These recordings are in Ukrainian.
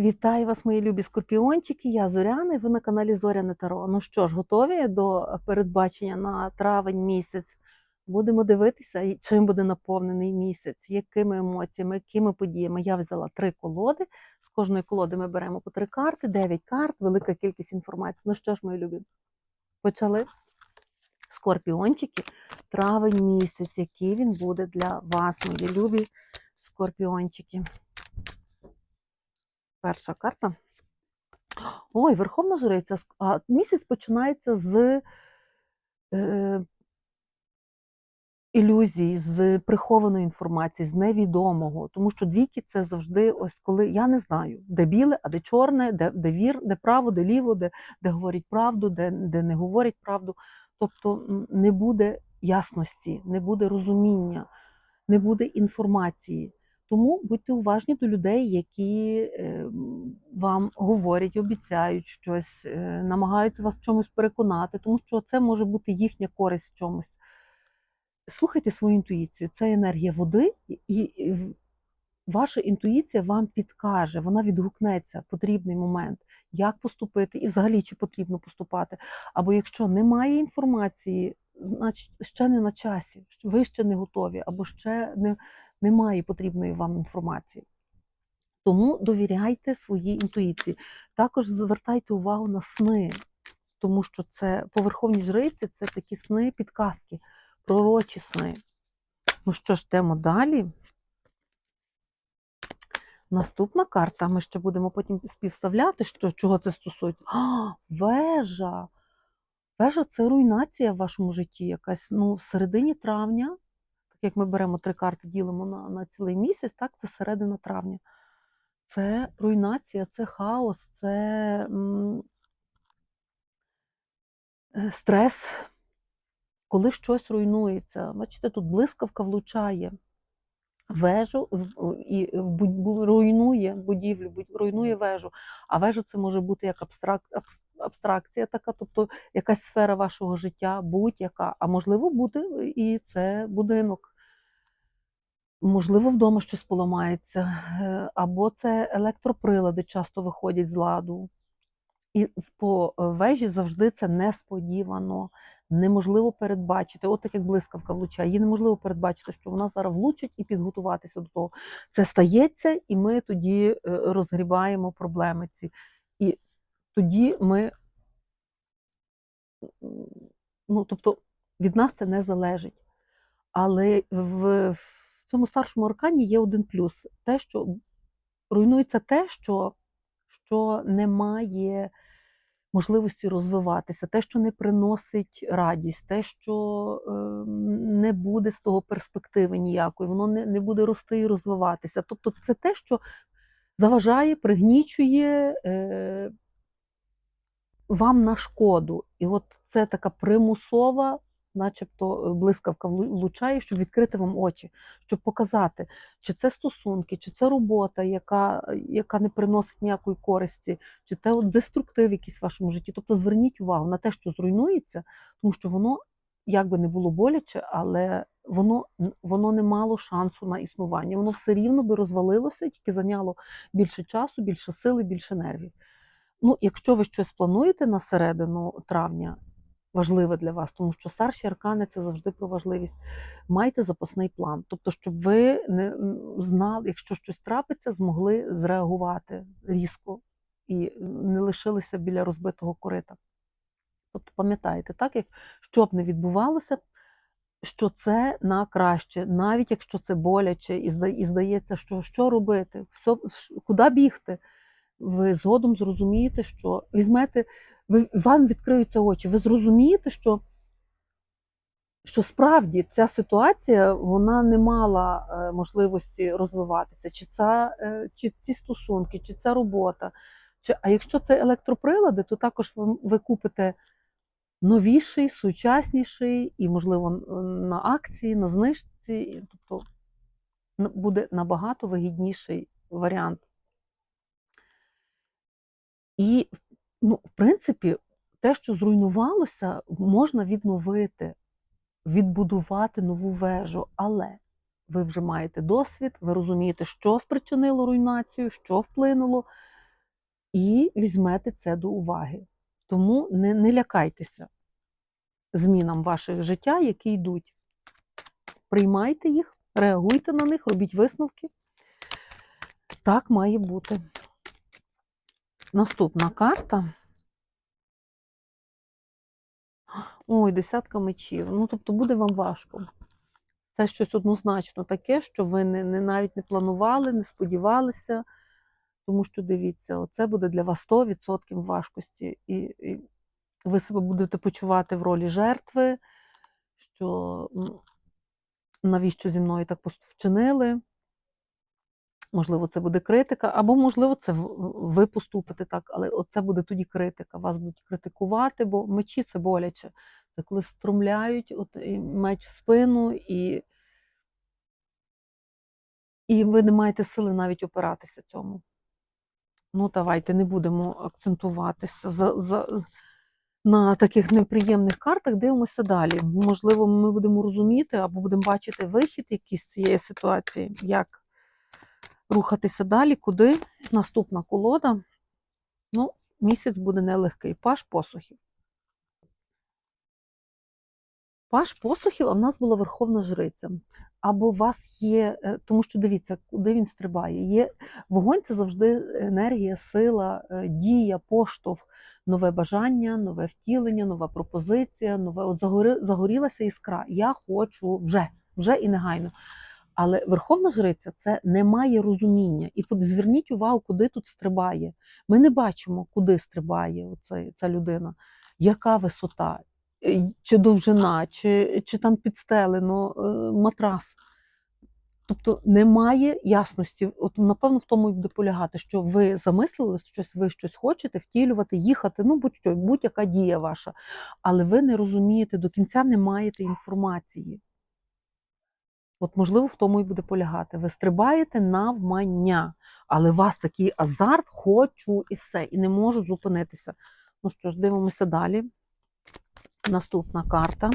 Вітаю вас, мої любі скорпіончики. Я Зоряна, і ви на каналі Зоряне Таро. Ну що ж, готові до передбачення на травень місяць? Будемо дивитися, чим буде наповнений місяць, якими емоціями, якими подіями. Я взяла три колоди. З кожної колоди ми беремо по три карти, дев'ять карт, велика кількість інформації. Ну що ж, мої любі, почали? Скорпіончики, травень місяць, який він буде для вас, мої любі скорпіончики. Перша карта. Ой, Верховна Жриця. А місяць починається з е, ілюзій, з прихованої інформації, з невідомого. Тому що двійки це завжди ось коли я не знаю, де біле, а де чорне, де, де вір, де право, де ліво, де, де говорять правду, де, де не говорять правду. Тобто не буде ясності, не буде розуміння, не буде інформації. Тому будьте уважні до людей, які е, вам говорять, обіцяють щось, е, намагаються вас в чомусь переконати, тому що це може бути їхня користь в чомусь. Слухайте свою інтуїцію. Це енергія води, і- ваша інтуїція вам підкаже, вона відгукнеться потрібний момент, як поступити, і взагалі чи потрібно поступати. Або якщо немає інформації, значить ще не на часі, ви ще не готові, або ще не, немає потрібної вам інформації. Тому довіряйте своїй інтуїції. Також звертайте увагу на сни, тому що це по верховній жриці це такі сни, підказки, пророчі сни. Ну що ж, йдемо далі. Наступна карта, ми ще будемо потім співставляти, що, чого це стосується. А, вежа. Вежа це руйнація в вашому житті, якась ну, в середині травня, як ми беремо три карти, ділимо на, на цілий місяць, так, це середина травня. Це руйнація, це хаос, це м, е, стрес, коли щось руйнується. Бачите, тут блискавка влучає вежу і руйнує будівлю, руйнує вежу. А вежа це може бути як абстрак, абс- абстракція така, тобто якась сфера вашого життя, будь-яка, а можливо буде і це будинок. Можливо, вдома щось поламається, е, або це електроприлади часто виходять з ладу. І по вежі завжди це несподівано, неможливо передбачити. От так як блискавка влучає, її неможливо передбачити, що вона зараз влучить і підготуватися до того. Це стається, і ми тоді е, розгрібаємо проблеми ці. І тоді ми, ну тобто, від нас це не залежить. Але в, в цьому старшому аркані є один плюс: те, що руйнується те, що, що не має можливості розвиватися, те, що не приносить радість, те, що е, не буде з того перспективи ніякої, воно не, не буде рости і розвиватися. Тобто, це те, що заважає, пригнічує е, вам на шкоду. І от це така примусова, начебто е, блискавка влучає, щоб відкрити вам очі, щоб показати, чи це стосунки, чи це робота, яка, яка не приносить ніякої користі, чи це от деструктив якийсь в вашому житті. Тобто зверніть увагу на те, що зруйнується, тому що воно, як би не було боляче, але воно, воно не мало шансу на існування. Воно все рівно би розвалилося, тільки зайняло більше часу, більше сили, більше нервів. Ну, якщо ви щось плануєте на середину травня, важливе для вас, тому що старші аркани це завжди про важливість. Майте запасний план. Тобто, щоб ви не знали, якщо щось трапиться, змогли зреагувати різко і не лишилися біля розбитого корита. Тобто, пам'ятайте, так як що б не відбувалося, що це на краще, навіть якщо це боляче, і здається, що що робити, все, куди бігти ви згодом зрозумієте, що візьмете, ви, вам відкриються очі, ви зрозумієте, що, що справді ця ситуація вона не мала е, можливості розвиватися, чи, ця, е, чи ці стосунки, чи ця робота. Чи, а якщо це електроприлади, то також ви, ви купите новіший, сучасніший і, можливо, на акції, на знижці, тобто буде набагато вигідніший варіант. І, ну, в принципі, те, що зруйнувалося, можна відновити, відбудувати нову вежу, але ви вже маєте досвід, ви розумієте, що спричинило руйнацію, що вплинуло, і візьмете це до уваги. Тому не, не лякайтеся змінам ваших життя, які йдуть. Приймайте їх, реагуйте на них, робіть висновки. Так має бути. Наступна карта. Ой, десятка мечів. Ну, тобто буде вам важко. Це щось однозначно таке, що ви не, не навіть не планували, не сподівалися. Тому що дивіться, оце буде для вас 100% важкості. І, і ви себе будете почувати в ролі жертви, що навіщо зі мною так вчинили. Можливо, це буде критика, або, можливо, це ви поступите так, але це буде тоді критика. Вас будуть критикувати, бо мечі це боляче. Це коли встромляють от, і меч в спину, і, і ви не маєте сили навіть опиратися цьому. Ну, давайте не будемо акцентуватися за, за, на таких неприємних картах, дивимося далі. Можливо, ми будемо розуміти або будемо бачити вихід якийсь з цієї ситуації, як рухатися далі, куди. Наступна колода. Ну, місяць буде нелегкий. Паш посухів. Паш посухів, а в нас була верховна жриця. Або у вас є, е, тому що дивіться, куди він стрибає. Є вогонь це завжди енергія, сила, е, дія, поштовх, нове бажання, нове втілення, нова пропозиція, нове от загорілася іскра. Я хочу вже, вже і негайно. Але верховна жриця це не має розуміння. І зверніть увагу, куди тут стрибає. Ми не бачимо, куди стрибає оцей, ця людина, яка висота, е, чи довжина, чи, чи там підстелено е, матрас. Тобто немає ясності. От напевно в тому і буде полягати, що ви замислили щось, ви щось хочете втілювати, їхати, ну будь-що, будь-яка дія ваша. Але ви не розумієте, до кінця не маєте інформації. От, можливо, в тому і буде полягати. Ви стрибаєте навмання, але у вас такий азарт, хочу і все, і не можу зупинитися. Ну що ж, дивимося далі. Наступна карта.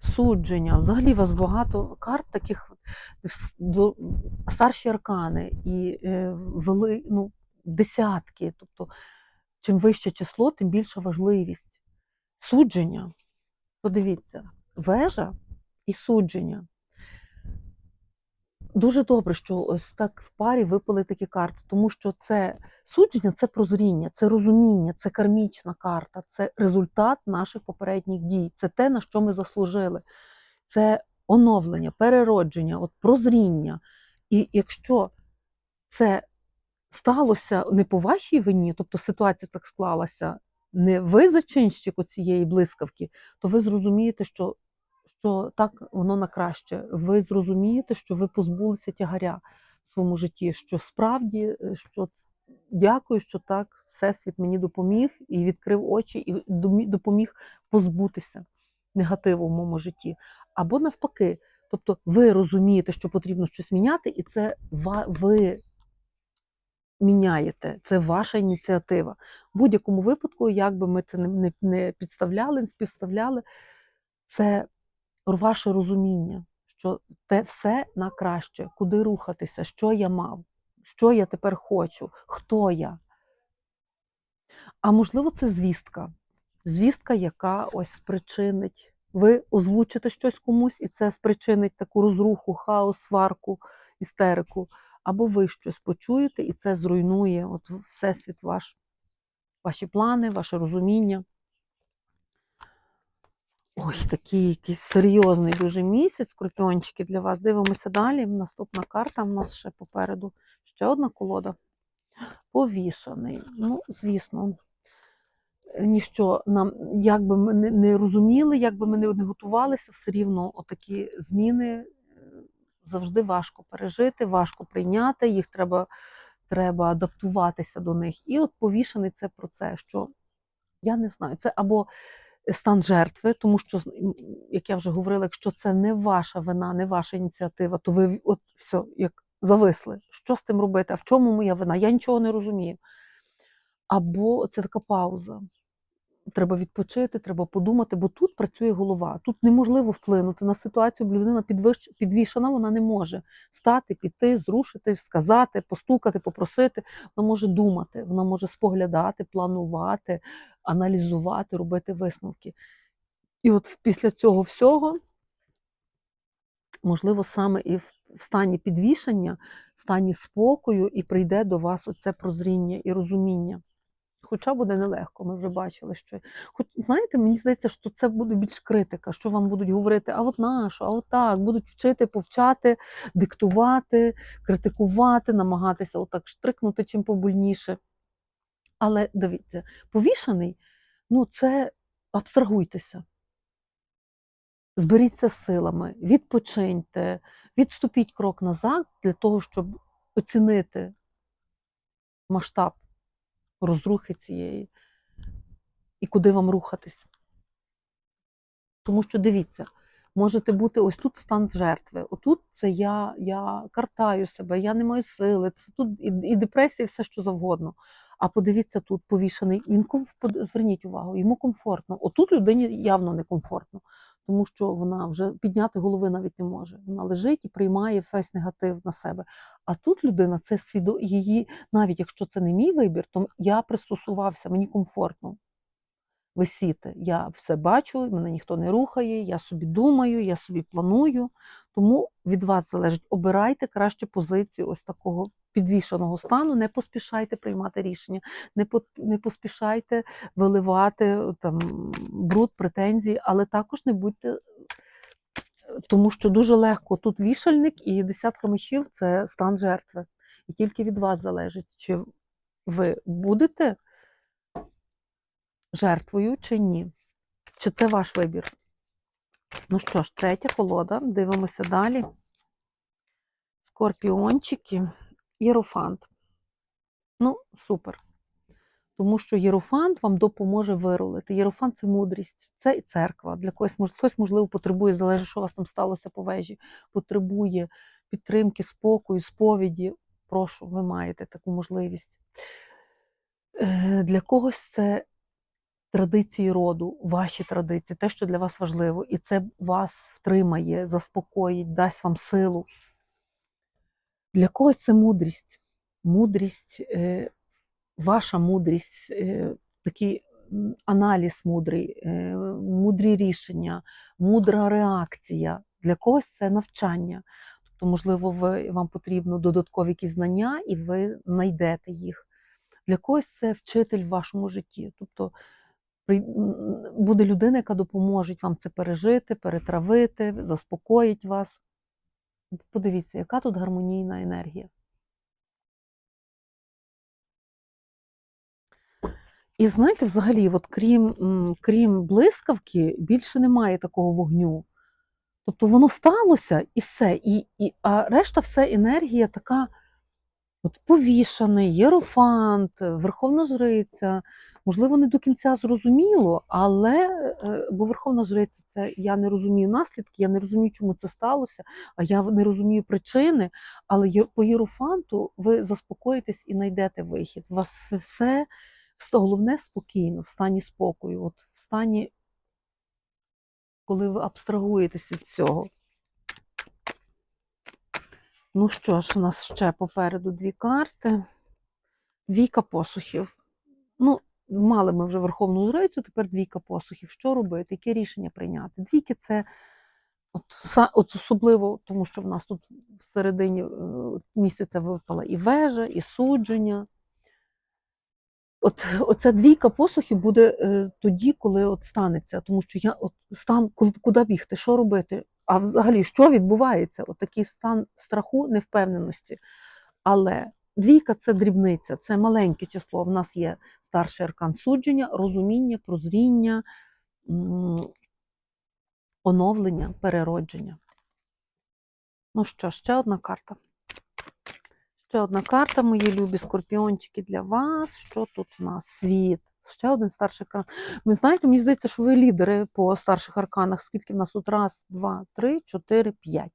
Судження. Взагалі у вас багато карт таких старші аркани і е, вели, ну, десятки. Тобто, чим вище число, тим більша важливість. Судження. Подивіться, вежа і судження. Дуже добре, що ось так в парі випали такі карти, тому що це судження це прозріння, це розуміння, це кармічна карта, це результат наших попередніх дій, це те, на що ми заслужили. Це оновлення, переродження, от прозріння. І якщо це сталося не по вашій вині, тобто ситуація так склалася, не ви зачинщик цієї блискавки, то ви зрозумієте, що, що так воно на краще. Ви зрозумієте, що ви позбулися тягаря в своєму житті, що справді, е, що дякую, що так Всесвіт мені допоміг і відкрив очі, і допоміг позбутися негативу в моєму житті. Або навпаки, тобто ви розумієте, що потрібно щось міняти, і це ви міняєте. Це ваша ініціатива. В будь-якому випадку, як би ми це не, підставляли, не співставляли, це ваше розуміння, що те все на краще, куди рухатися, що я мав, що я тепер хочу, хто я. А можливо, це звістка. Звістка, яка ось спричинить. Ви озвучите щось комусь, і це спричинить таку розруху, хаос, сварку, істерику. Або ви щось почуєте, і це зруйнує от всесвіт ваш, ваші плани, ваше розуміння. Ой, такий якийсь серйозний дуже місяць, скорпіончики для вас. Дивимося далі. Наступна карта. У нас ще попереду ще одна колода. Повішаний. Ну, звісно, ніщо нам, як би ми не- розуміли, як би ми не готувалися, все рівно отакі зміни завжди важко пережити, важко прийняти, їх треба, треба адаптуватися до них. І от повішений це про це, що я не знаю, це або стан жертви, тому що, як я вже говорила, якщо це не ваша вина, не ваша ініціатива, то ви от все, як зависли. Що з тим робити? А в чому моя вина? Я нічого не розумію. Або це така пауза. Треба відпочити, треба подумати, бо тут працює голова. Тут неможливо вплинути на ситуацію, бо людина підвішена, вона не може стати, піти, зрушити, сказати, постукати, попросити. Вона може думати, вона може споглядати, планувати, аналізувати, робити висновки. І от після цього всього, можливо, саме і в стані підвішення, в стані спокою, і прийде до вас оце прозріння і розуміння. Хоча буде нелегко, ми вже бачили, що. Хоч, знаєте, мені здається, що це буде більш критика, що вам будуть говорити, а от нащо, а от так, будуть вчити, повчати, диктувати, критикувати, намагатися отак штрикнути чим побольніше. Але дивіться, повішаний, ну це абстрагуйтеся. Зберіться силами, відпочиньте, відступіть крок назад для того, щоб оцінити масштаб розрухи цієї і куди вам рухатись. Тому що дивіться, можете бути ось тут стан жертви. Отут це я, я картаю себе, я не маю сили, це тут і, і депресія, і все що завгодно. А подивіться, тут повішений, він зверніть увагу, йому комфортно. Отут людині явно некомфортно, тому що вона вже підняти голови навіть не може. Вона лежить і приймає весь негатив на себе. А тут людина це свідо її, навіть якщо це не мій вибір, то я пристосувався, мені комфортно висіти. Я все бачу, мене ніхто не рухає, я собі думаю, я собі планую. Тому від вас залежить, обирайте краще позицію ось такого підвішеного стану, не поспішайте приймати рішення, не по, не поспішайте виливати там бруд, претензії, але також не будьте. Тому що дуже легко тут вішальник і десятка мечів це стан жертви. І тільки від вас залежить, чи ви будете жертвою чи ні. Чи це ваш вибір? Ну що ж, третя колода, дивимося далі. Скорпіончики, Єрофант. Ну, супер. Тому що Єрофант вам допоможе вирулити. Єрофант це мудрість, це і церква. Для когось хтось, можливо, потребує, залежить, що у вас там сталося по вежі, потребує підтримки, спокою, сповіді. Прошу, ви маєте таку можливість. Е, Для когось це традиції роду, ваші традиції, те, що для вас важливо, і це вас втримає, заспокоїть, дасть вам силу. Для когось це мудрість. Мудрість, е, ваша мудрість, е, такий аналіз мудрий, е, мудрі рішення, мудра реакція. Для когось це навчання. Тобто, можливо, ви, вам потрібно додаткові якісь знання, і ви знайдете їх. Для когось це вчитель в вашому житті. Тобто буде людина, яка допоможе вам це пережити, перетравити, заспокоїть вас. Подивіться, яка тут гармонійна енергія. І знаєте, взагалі, от крім крім блискавки, більше немає такого вогню. Тобто воно сталося і все. І, і, А решта все енергія така от повішаний, єрофант, верховна жриця. Можливо, не до кінця зрозуміло, але е, бо Верховна Жриця це я не розумію наслідки, я не розумію, чому це сталося, а я не розумію причини. Але по єрофанту ви заспокоїтесь і знайдете вихід. У вас все, все головне спокійно, в стані спокою, от в стані, коли ви абстрагуєтесь від цього. Ну що ж, у нас ще попереду дві карти. Двійка посухів. Ну, Мали ми вже Верховну Жрицю, тепер двійка посухів. Що робити? Які рішення прийняти? Двійки це от, от особливо, тому що в нас тут в середині е, місяця випала і вежа, і судження. От Оця двійка посухів буде е, тоді, коли от станеться, тому що я от стан, куди бігти, що робити? А взагалі, що відбувається? От такий стан страху, невпевненості. Але двійка це дрібниця, це маленьке число. В нас є старший аркан судження, розуміння, прозріння, оновлення, переродження. Ну що, ще одна карта. Ще одна карта, мої любі скорпіончики для вас. Що тут у нас? Світ. Ще один старший аркан. Ви знаєте, мені здається, що ви лідери по старших арканах. Скільки в нас тут? Раз, два, три, чотири, п'ять.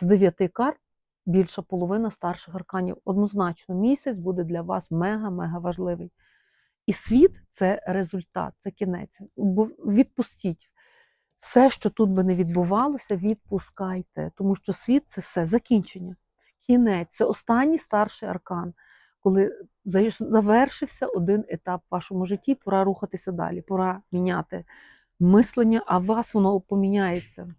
З дев'яти карт більша половина старших арканів. Однозначно, місяць буде для вас мега-мега важливий. І світ це результат, це кінець. Відпустіть. Все, що тут би не відбувалося, відпускайте, тому що світ це все закінчення. Кінець це останній старший аркан, коли завершився один етап в вашому житті, пора рухатися далі, пора міняти мислення, а у вас воно поміняється.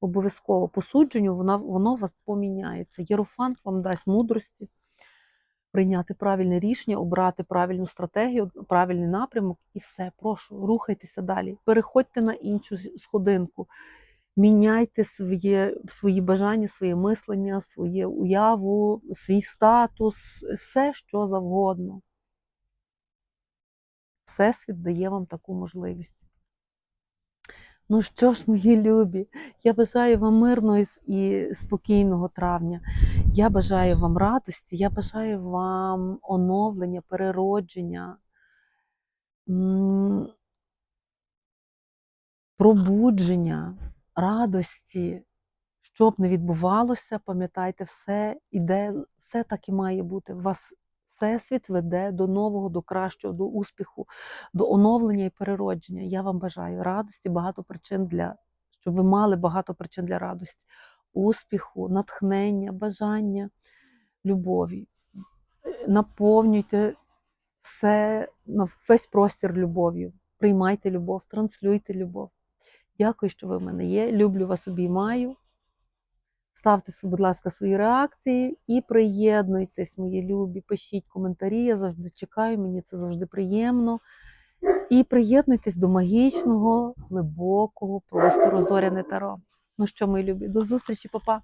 Обов'язково по судженню воно, воно вас поміняється. Єрофант вам дасть мудрості прийняти правильне рішення, обрати правильну стратегію, правильний напрямок і все. Прошу, рухайтеся далі. Переходьте на іншу сходинку, міняйте своє, свої бажання, своє мислення, своє уяву, свій статус, все, що завгодно. Всесвіт дає вам таку можливість. Ну що ж, мої любі, я бажаю вам мирного і спокійного травня. Я бажаю вам радості, я бажаю вам оновлення, переродження, пробудження, радості. Що б не відбувалося, пам'ятайте, все іде, все так і має бути. У Вас Всесвіт веде до нового, до кращого, до успіху, до оновлення і переродження. Я вам бажаю радості, багато причин для, щоб ви мали багато причин для радості, успіху, натхнення, бажання, любові. Наповнюйте все, на весь простір любов'ю. Приймайте любов, транслюйте любов. Дякую, що ви в мене є. Люблю вас, обіймаю. Ставте, будь ласка, свої реакції і приєднуйтесь, мої любі, пишіть коментарі. Я завжди чекаю, мені це завжди приємно. І приєднуйтесь до магічного, глибокого простору зоряне таро. Ну що, мої любі, до зустрічі, папа!